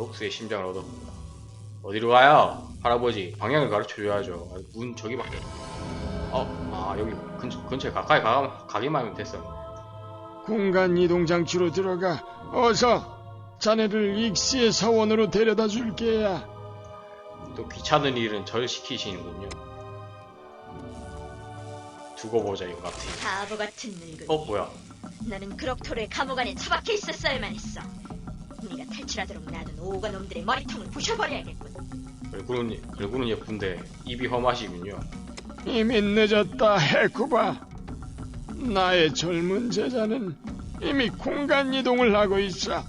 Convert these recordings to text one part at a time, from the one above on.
록스의 심장을 얻어봅니다. 어디로 가요? 할아버지 방향을 가르쳐줘야죠. 아, 문 저기밖에. 어, 아 여기 근처, 근처에 가까이 가, 가기만 하면 됐어. 공간 이동 장치로 들어가. 어서 자네를 익스의 사원으로 데려다 줄게야. 또 귀찮은 일은 절 시키시는군요. 두고 보자 이거 같은. 바보 같은 늙은이. 어 뭐야? 나는 그럭토르의 감옥 안에 처박혀 있었어야만 했어. 네가 탈출하도록 놔둔 오가 놈들의 머리통을 부셔버려야겠군. 얼굴은 얼굴은 예쁜데 입이 험하시군요. 이미 늦었다, 헤쿠바. 나의 젊은 제자는 이미 공간 이동을 하고 있어.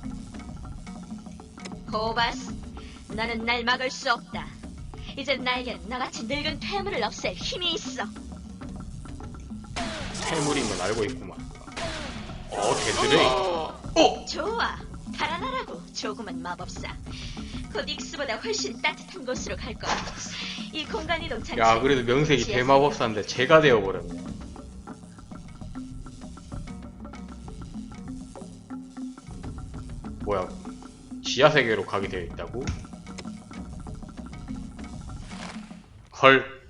호바스, 나는 날 막을 수 없다. 이제 나에겐 나같이 늙은 퇴물을 없앨 힘이 있어. 해물인 건 알고 있구만. 어 개드레이. 어 좋아, 달아나라고 조그만 마법사. 곧 익스보다 훨씬 따뜻한 곳으로 갈 거야. 이 공간 이동 장치. 야 그래도 명색이 대마법사인데 제가 되어버렸네. 뭐야? 지하 세계로 가게 되어 있다고? 헐.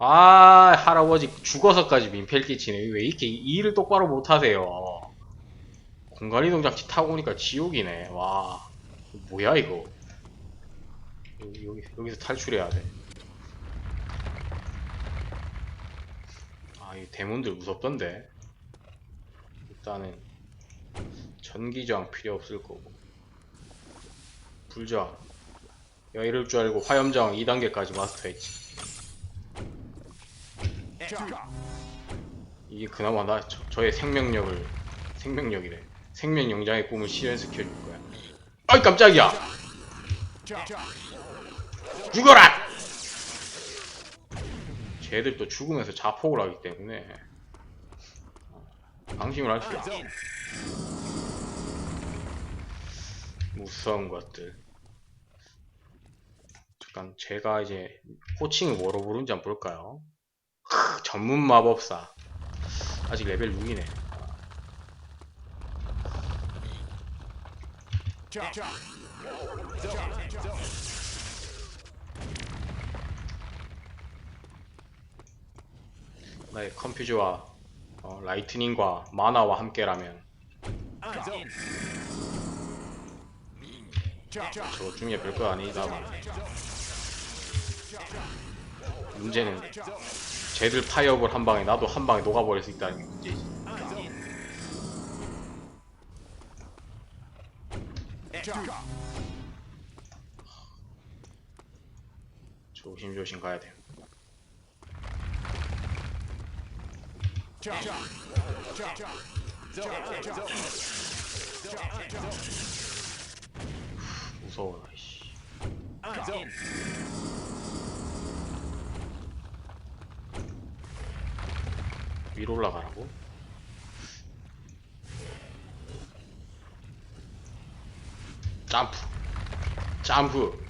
아 할아버지 죽어서까지 민폐를 끼치네. 왜 이렇게 일을 똑바로 못하세요? 공간이동 장치 타고 오니까 지옥이네. 와 뭐야 이거? 여기, 여기, 여기서 탈출해야 돼. 아, 이 대문들 무섭던데. 일단은 전기저항 필요 없을 거고. 불저항. 야, 이럴 줄 알고 화염저항 2단계까지 마스터했지. 이게 그나마 나, 저, 저의 생명력을, 생명력이래. 생명 영장의 꿈을 실현시켜줄 거야. 아이, 깜짝이야! 죽어라! 쟤들 또 죽으면서 자폭을 하기 때문에 방심을 없어. 무서운 것들. 잠깐 제가 이제 호칭을 뭐로 부른지 한번 볼까요? 크, 전문 마법사. 아직 레벨 6이네. 나의 컴퓨즈와 어, 라이트닝과 마나와 함께라면 저 중에 별거 아니다만 문제는 쟤들 파이어볼 한 방에 나도 한 방에 녹아버릴 수 있다는 게 문제지 조심조심 가야 돼 무서워 나 씨. 위로 올라가라고? 점프 점프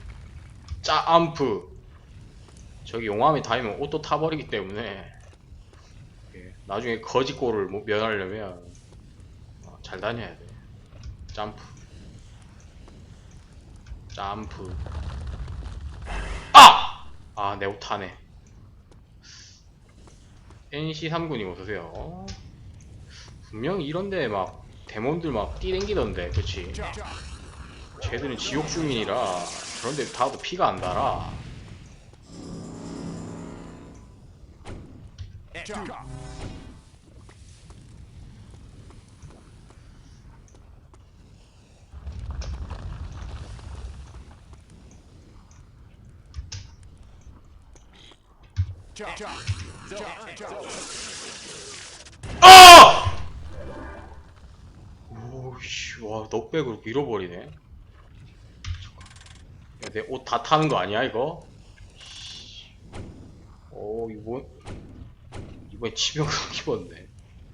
점프 저기 용암이 닿으면 옷도 타버리기 때문에 예, 나중에 거지꼴을 뭐 면하려면 어, 잘 다녀야 돼 점프 점프 아! 아, 내 옷 타네. NC3군이 어서세요. 분명히 이런데 막, 데몬들 막 뛰댕기던데, 그치? 쟤들은 지옥 주민이라, 그런데 다도 피가 안 달아. 아! 오씨, 와, 넉백으로 밀어버리네. 내 옷 다 타는 거 아니야, 이거? 씨. 오, 이번, 이번에 치명상 입었네.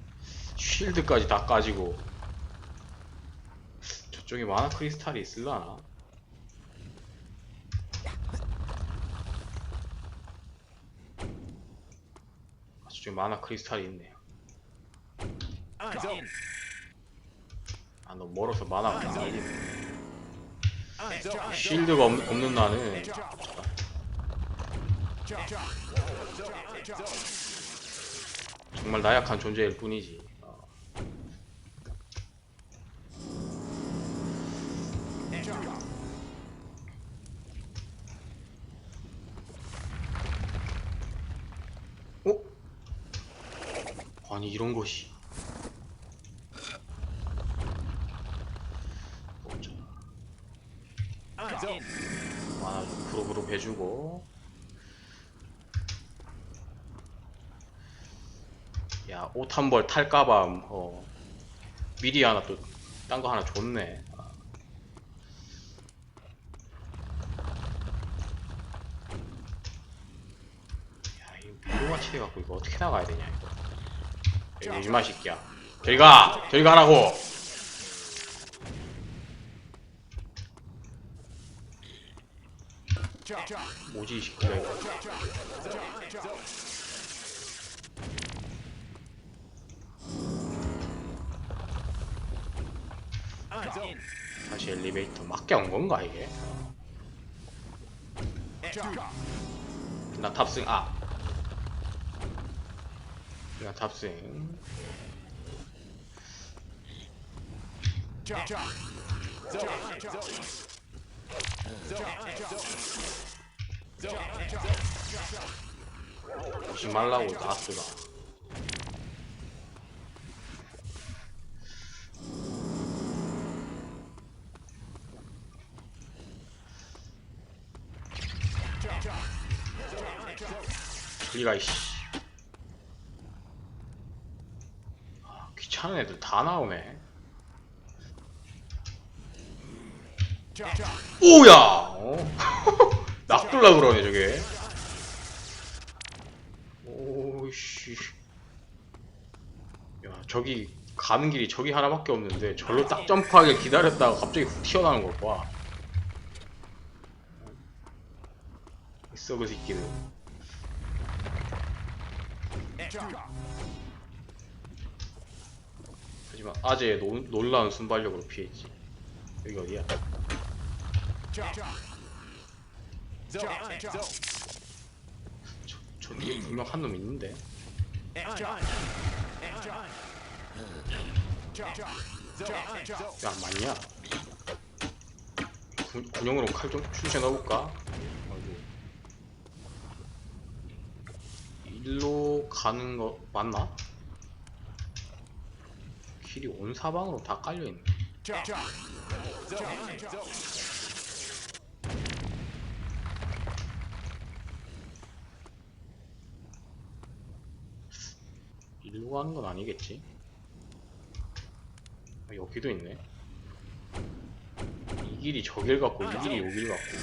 쉴드까지 다 까지고. 저쪽에 마나 크리스탈이 있을라나? 아, 저쪽에 마나 크리스탈이 있네요. 안너 멀어서 만화가 안 걸리네. 실드가 없, 없는 나는 정말 나약한 존재일 뿐이지. 어. 어? 아니 이런 것이 보자. 만화 좀 그룹으로 해주고. 야 옷 한 벌 탈까봐 어. 미리 하나 또 딴 거 하나 줬네. 아. 야이 미로마치 돼갖고 이거 어떻게 나가야 되냐 이거. 요지마 새끼야. 저리 가! 저리 가라고 뭐지 이 새끼야 다시 엘리베이터 맞게 온 건가 이게? 나 탑승 아. 나 탑승. 오지 말라고 나스가. 저리가 이씨. 아, 귀찮은 애들 다 나오네. 오야! 어? 낚둘라 그러네 저게. 오씨. 야 저기 가는 길이 저기 하나밖에 없는데 절로 딱 점프하게 기다렸다가 갑자기 훅 튀어나오는 걸 봐. 그 새끼들. 하지만 아재의 노, 놀라운 순발력으로 피했지. 여기 어디야? 저, 저 뒤에 분명 한놈 있는데. 야 맞냐? 군, 군용으로 칼 좀 출시해 넣어볼까? 일로 가는 거 맞나? 길이 온 사방으로 다 깔려 있네 일로 가는 건 아니겠지? 아, 여기도 있네 이 길이 저 길 같고 이 길이 요 길 같고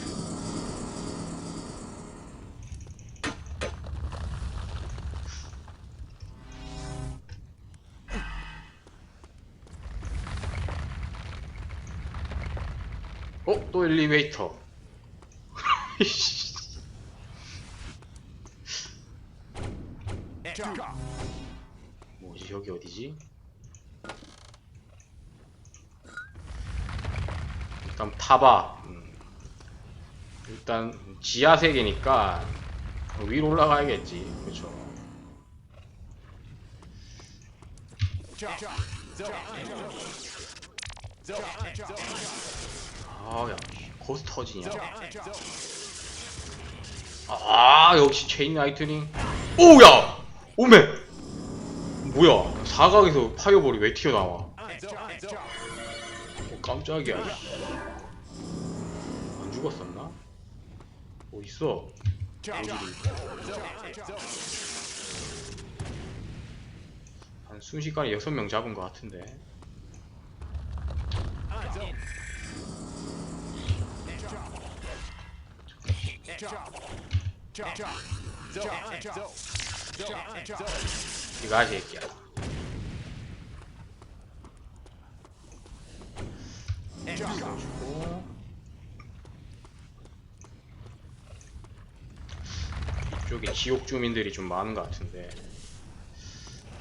어? 또 엘리베이터 음. 일단 지하 세계니까 위로 올라가야겠지. 그렇죠 아야 거스 터지냐? 아 역시 체인 라이트닝. 오야! 오메! 뭐야? 사각에서 파이어볼이 왜 튀어나와? 어, 깜짝이야 안 죽었었나? 어딨어? 어디리 한 순식간에 여섯 명 잡은 것 같은데. 이거 새끼야 주고 이쪽에 지옥 주민들이 좀 많은 것 같은데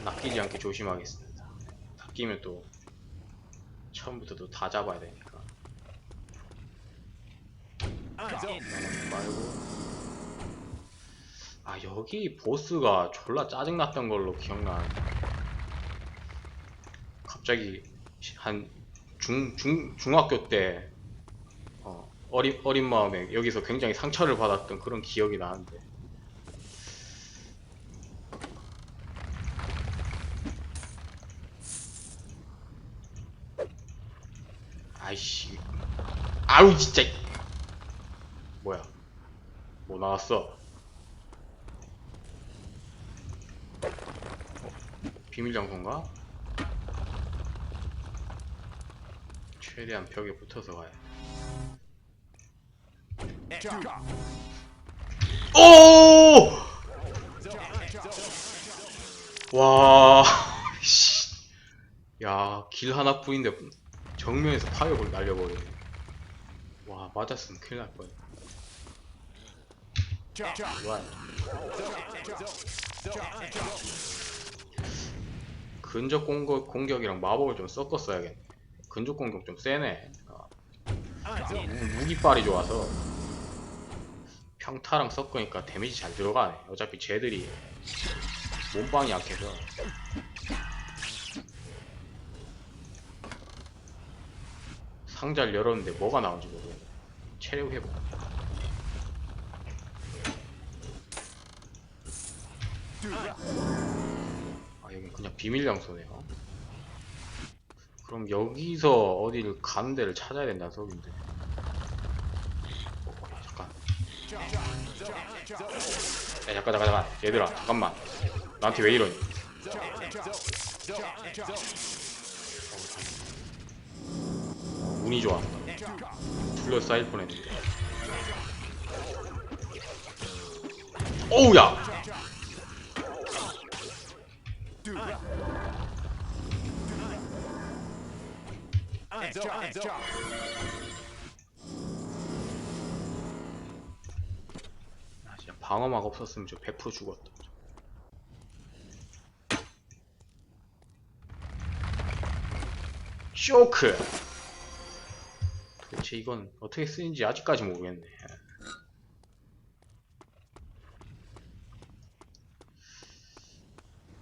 낚이지 않게 조심하겠습니다. 낚이면 또 처음부터도 다 잡아야 되니까. 아 여기 보스가 졸라 짜증났던 걸로 기억나는데 갑자기 한 중, 중, 중학교 때 어, 어린, 어린 마음에 여기서 굉장히 상처를 받았던 그런 기억이 나는데 아이씨 아우 진짜 뭐야 뭐 나왔어 비밀 장소인가? 최대한 벽에 붙어서 가야 오! 와, 씨. 야, 길 하나뿐인데 정면에서 파이어볼 날려버리네. 와, 맞았으면 큰일 날 뻔. 와. 근접 공격, 공격이랑 마법을 좀 섞어 써야겠네. 근접 공격 좀 세네. 어. 무- 무기빨이 좋아서 평타랑 섞으니까 데미지 잘 들어가네. 어차피 쟤들이 몸빵이 약해서. 상자를 열었는데 뭐가 나온지 모르겠네. 체력 회복. 아, 여긴 그냥 비밀 장소네요. 그럼 여기서 어디를 가는 데를 찾아야 된다는 소리인데. 어, 잠깐. 야, 잠깐, 잠깐, 잠깐. 얘들아, 잠깐만. 나한테 왜 이러니? 운이 좋았다. 둘러싸일 뻔했는데. 오우야! 아, 진짜 방어막 없었으면 저 100% 죽었다. 쇼크! 도대체 이건 어떻게 쓰는지 아직까지 모르겠네.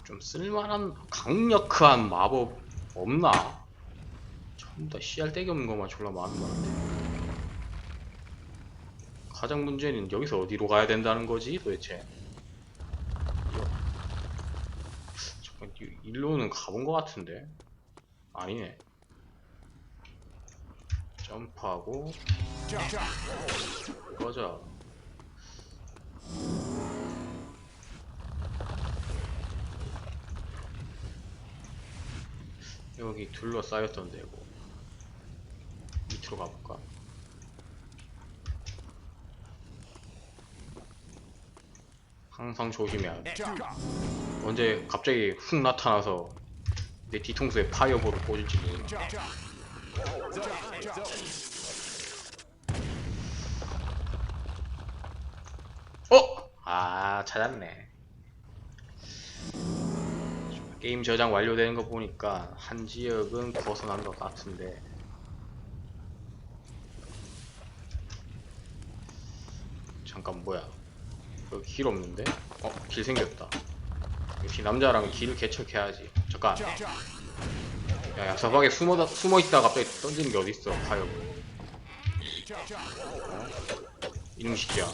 좀 쓸만한 강력한 마법 없나? 전부 다 씨알데기 없는 것만 졸라 많은 것 같아. 가장 문제는 여기서 어디로 가야 된다는 거지 도대체 잠깐 이- 일로는 가본 것 같은데 아니네 점프하고 꺼져 여기 둘러싸였던 데고 밑으로 가볼까? 항상 조심해야 돼. 언제 갑자기 훅 나타나서 내 뒤통수에 파이어볼을 꽂을지 몰라. 어? 아 찾았네. 게임 저장 완료되는 거 보니까 한 지역은 벗어난 것 같은데 잠깐 뭐야 여기 길 없는데? 어? 길 생겼다 역시 남자라면 길을 개척해야지 잠깐 야 야사방에 숨어, 숨어있다가 갑자기 던지는 게 어딨어 파이어? 어? 이놈 새끼야.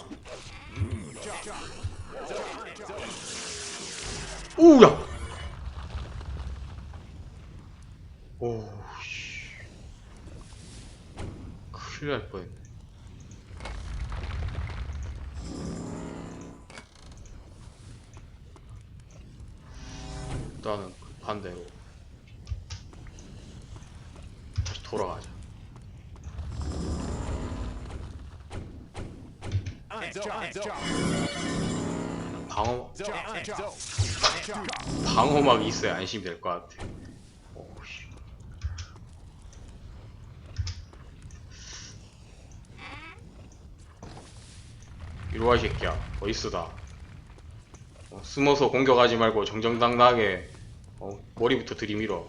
오우야! 오우씨. 큰일 날 뻔했네. 일단은 반대로 다시 돌아가자 방어 방어막이 있어야 안심이 될 것 같아. 오우씨. 이리와 이 새끼야. 어딨어다. 어, 숨어서 공격하지 말고 정정당당하게 어, 머리부터 들이밀어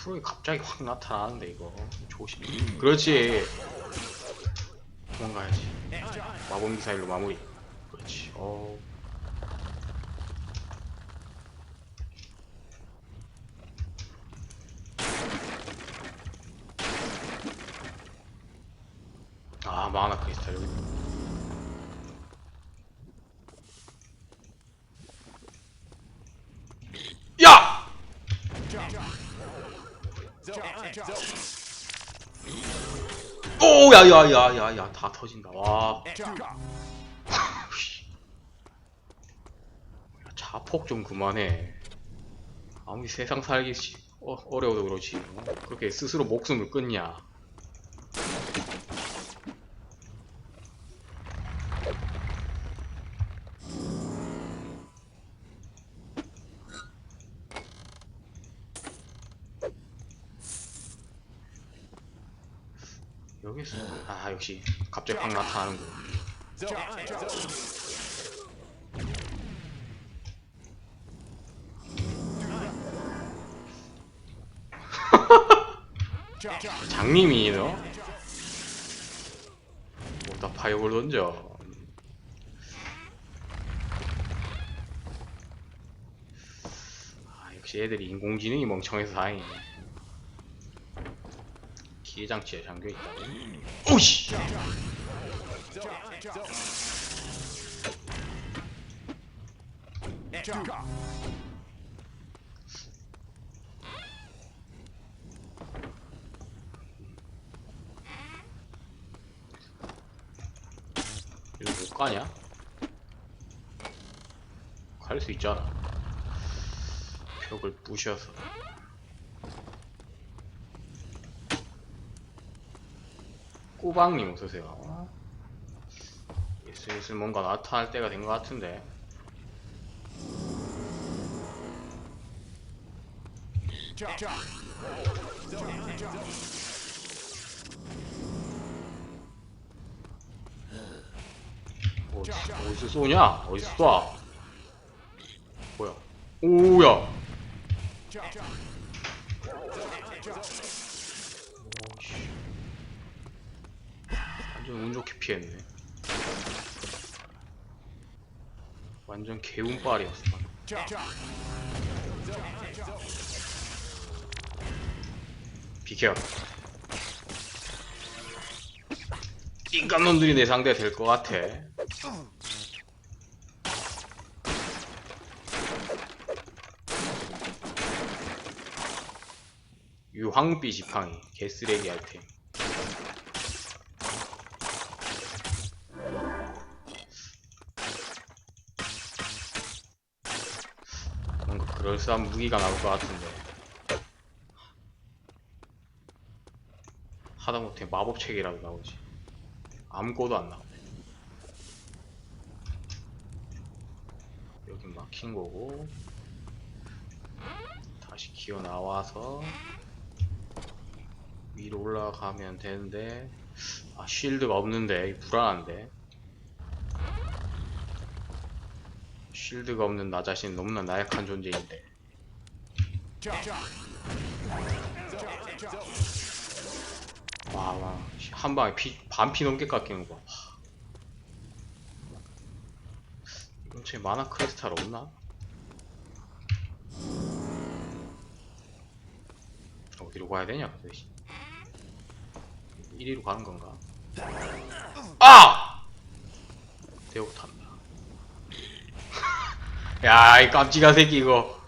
프로에 갑자기 확 나타나는데 이거. 조심 그렇지. 도망가야지. 마법 미사일로 마무리. 그렇지. 어 아, 마나 크리스탈 여기. 야! 오, 야, 야, 야, 야, 야, 다 터진다. 와. 자폭 좀 그만해. 아무리 세상 살기 시- 어, 어려워도 그렇지. 어? 그렇게 스스로 목숨을 끊냐. 여기서 아 역시 갑자기 확 나타나는군. 장님이 너? 뭐다 파이어볼 던져. 아 역시 애들이 인공지능이 멍청해서 다행이네. 기회장치에 잠겨있다. 오씨! 이거 못 가냐? 갈 수 있잖아. 벽을 부셔서. 꼬박님 어서오세요. 슬슬 뭔가 나타날 때가 된 것 같은데. 어디, 어디서 쏘냐? 어디서 쏴? 뭐야? 오야! 오씨. 운 좋게 피했네. 완전 개운빨이었어. 비켜. 인간놈들이 내 상대 될 것 같아. 유황비 지팡이 개쓰레기 아이템. 그럴싸한 무기가 나올 것 같은데. 하다못해 마법책이라도 나오지. 아무것도 안 나오네. 여기 막힌 거고. 다시 기어 나와서 위로 올라가면 되는데. 아 쉴드가 없는데. 불안한데. 쉴드가 없는 나 자신 너무나 나약한 존재인데 와 와 한 방에 피, 반피 넘게 깎이는 거 봐. 근처에 마나 크리스탈 없나? 어디로 가야 되냐 도대체 1위로 가는 건가? 아! 대고 탄다 야, 이 깜찍한 새끼 이거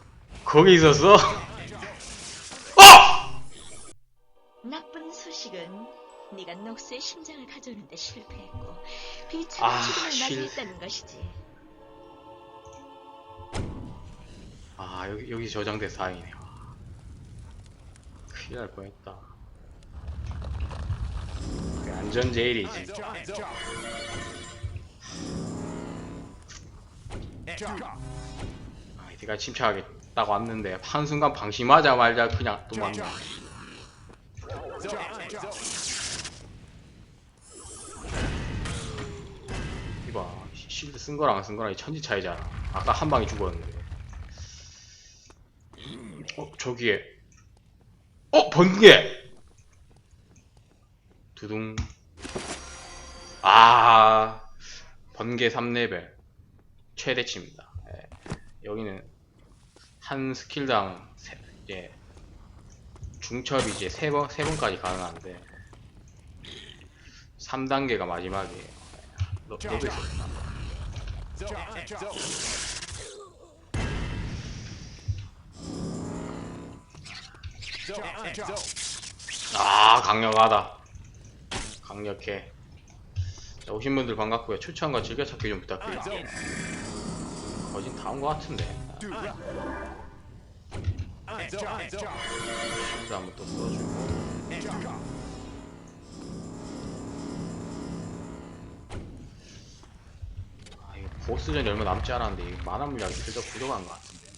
거기 있었어? 어! 나쁜 소식은 네가 녹스의 심장을 가져오는데 실패했고 아, 비참한 죽음을 실- 맞이했다는 것이지. 아 여기 여기 저장돼서 다행이네. 와. 큰일 날 뻔했다. 안전 제일이지. 아, 이때가 침착하게 딱 왔는데 한순간 방심하자마자 그냥 도망가. 이봐 시- 실드 쓴 거랑 안 쓴 거랑 천지 차이잖아. 아까 한 방에 죽었는데. 어 저기에 어 번개 두둥 아 번개 3레벨 최대치입니다 예. 여기는 한 스킬당 세, 예, 중첩이 이제 세 번, 세 번까지 가능한데 3단계가 마지막이에요. 예. 너, 너도 있었구나? 아 강력하다. 강력해. 자, 오신 분들 반갑고요. 추천과 즐겨찾기 좀 부탁드릴게요 거진 다 온 것 같은데 실드 한번 또 써주고. 아 이거 보스전이 얼마 남지 않았는데 이 만화 물량이 슬쩍 부족한 것 같은데.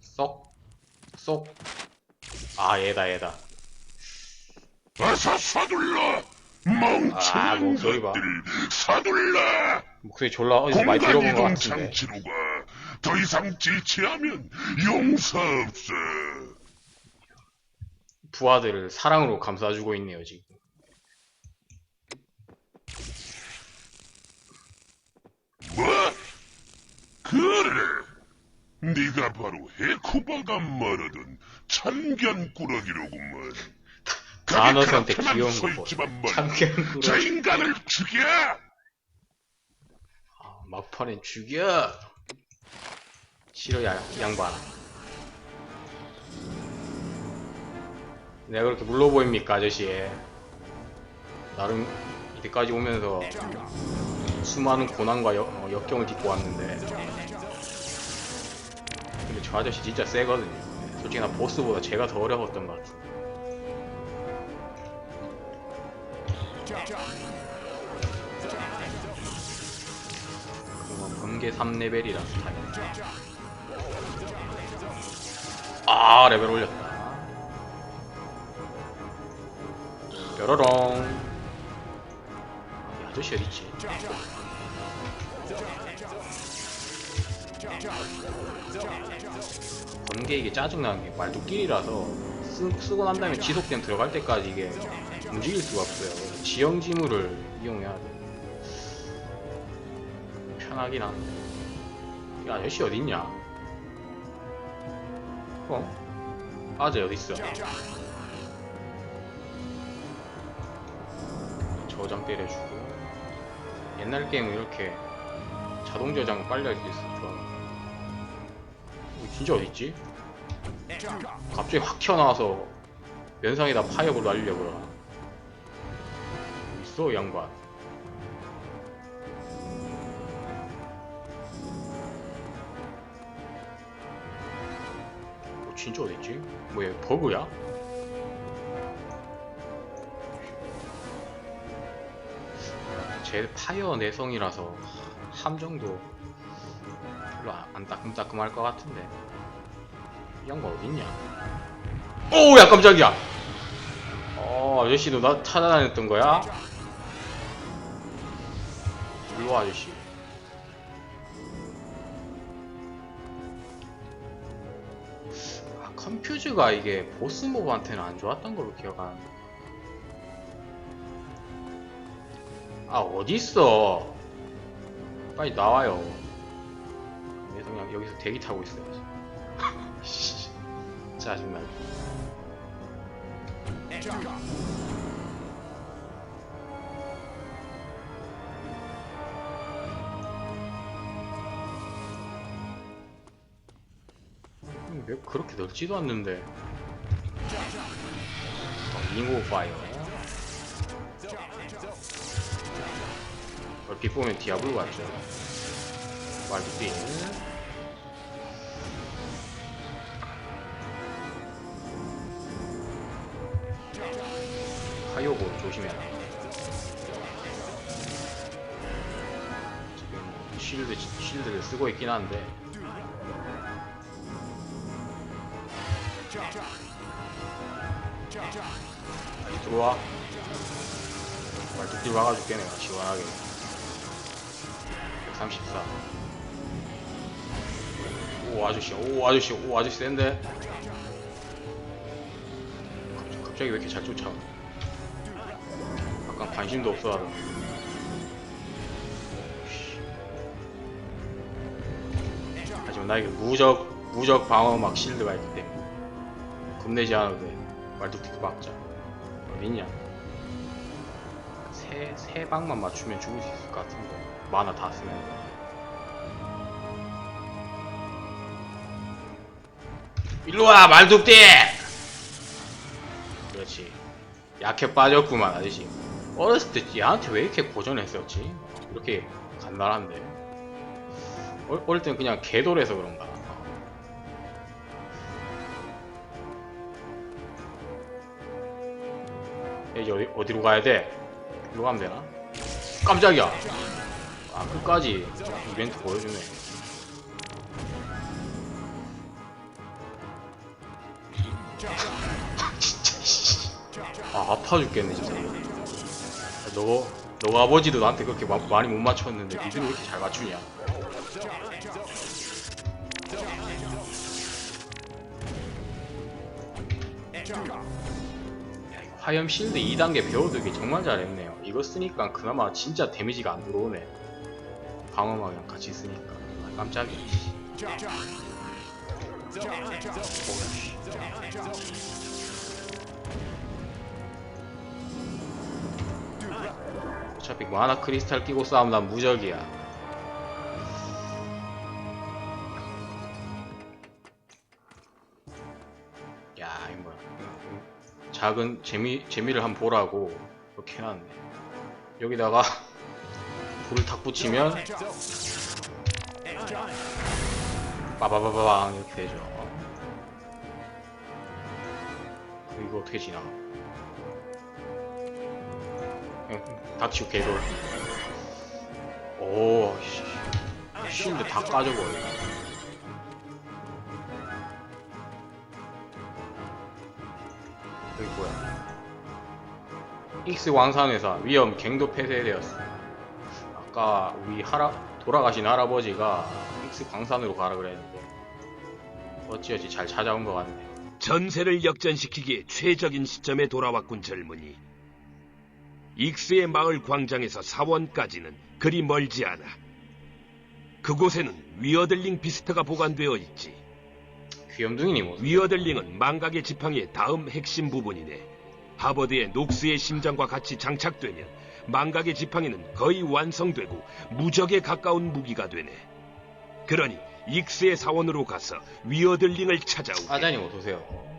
쏙 쏙. 아 얘다 얘다. 어서 서둘러! 아, 멍청한 목소리 봐. 것들 서둘러! 목소리 졸라 어디서 많이 들어본 것 공간이동 같은데 장치로 가. 더 이상 지체하면 용서 없어. 부하들을 사랑으로 감싸주고 있네요 지금 뭐? 그래. 네가 바로 헤쿠바가 말하던 참견꾸러기로구먼. 단어 거기 선택 그렇게만 귀여운 거 참견꾸러기. 저 인간을 죽여! 아, 막판엔 죽여! 싫어 야, 양반. 내가 그렇게 물러 보입니까 아저씨 나름 이때까지 오면서 수많은 고난과 역, 어, 역경을 딛고 왔는데. 근데 저 아저씨 진짜 세거든요. 솔직히 나 보스보다 제가 더 어려웠던 것 같아 그거 번개 3레벨이라서 다행이다 아 레벨 올렸다. 뾰로롱. 이 아저씨 어딨지 번개 이게 짜증나는 게 말뚝길이라서 쓰, 쓰고 난 다음에 지속되면 들어갈 때까지 이게 움직일 수가 없어요 지형 지물을 이용해야 돼. 편하긴 한데. 이 아저씨 어딨냐? 어? 아재 어딨어? 저장 때려주고. 옛날 게임은 이렇게 자동 저장 빨리 할 수 있어 좋아. 이거 진짜 어딨지? 갑자기 확 튀어나와서 면상에다 파이어볼 날리려고 그 이 양반 어, 진짜 어딨지? 뭐야 버그야? 제 파이어 내성이라서 함정도 별로 안- 안 따끔따끔할 것 같은데 이 양반 어딨냐? 오야 깜짝이야! 어 아저씨도 나 찾아다녔던 거야? 일로와 아저씨. 아 컴퓨즈가 이게 보스 모브한테는 안 좋았던 걸로 기억하는데. 아 어딨어? 빨리 나와요. 그래서 그냥 여기서 대기 타고 씨, 짜증나 맵 그렇게 넓지도 않는데? 어, 잉오 파이어. 얼핏 보면 디아블로 같죠? 말뚝빙 하이오보 조심해라. 지금 뭐 쉴드, 쉴드를 쓰고 있긴 한데 다시 들어와 말뚝딜 막아줄게 내가 시원하게 134. 오 아저씨, 오 아저씨, 오 아저씨 센데. 갑자기 왜 이렇게 잘 쫓아가? 약간 관심도 없어 하던. 하지만 나에게 무적 무적 방어 막 실드가 있기 때문에 겁내지 않아도 돼. 말뚝뚝 막자. 어딨냐? 세, 세 방만 맞추면 죽을 수 있을 것 같은데. 만화 다 쓰면. 일로와, 말뚝띠! 그렇지. 약해 빠졌구만, 아저씨. 어렸을 때 얘한테 왜 이렇게 고전했었지? 이렇게 간단한데. 어- 어릴 때는 그냥 개돌해서 그런가. 어디, 어디로 가야 돼? 이리로 가면 되나? 깜짝이야! 아, 끝까지 이벤트 보여주네. 아, 아파 죽겠네, 진짜. 아, 너, 너 아버지도 나한테 그렇게 마- 많이 못 맞췄는데, 니들이 왜 이렇게 잘 맞추냐? 화염 실드 2단계 배워두기 정말 잘했네요. 이거 쓰니까 그나마 진짜 데미지가 안 들어오네. 방어막이랑 같이 쓰니까. 아, 깜짝이야. 어차피 만화 크리스탈 끼고 싸우면 난 무적이야. 야, 작은 재미, 재미를 한번 보라고 이렇게 해놨네. 여기다가 불을 탁 붙이면 빠바바바방 이렇게 되죠. 이거 어떻게 지나? 닥치고 개돌. 오, 씨. 실드 다 까져버려. 익스 왕산회사 위험 갱도 폐쇄되었어. 아까 우리 할아 돌아가신 할아버지가 익스 광산으로 가라 그랬는데 어찌어찌 잘 찾아온 것 같네. 전세를 역전시키기에 최적인 시점에 돌아왔군 젊은이. 익스의 마을 광장에서 사원까지는 그리 멀지 않아. 그곳에는 위어들링 비스트가 보관되어 있지. 귀염둥이니 뭐. 위어들링은 망각의 지팡이의 다음 핵심 부분이네. 하버드의 녹스의 심장과 같이 장착되면 망각의 지팡이는 거의 완성되고 무적에 가까운 무기가 되네. 그러니 익스의 사원으로 가서 위어들링을 찾아오게. 아자님 어서오세요.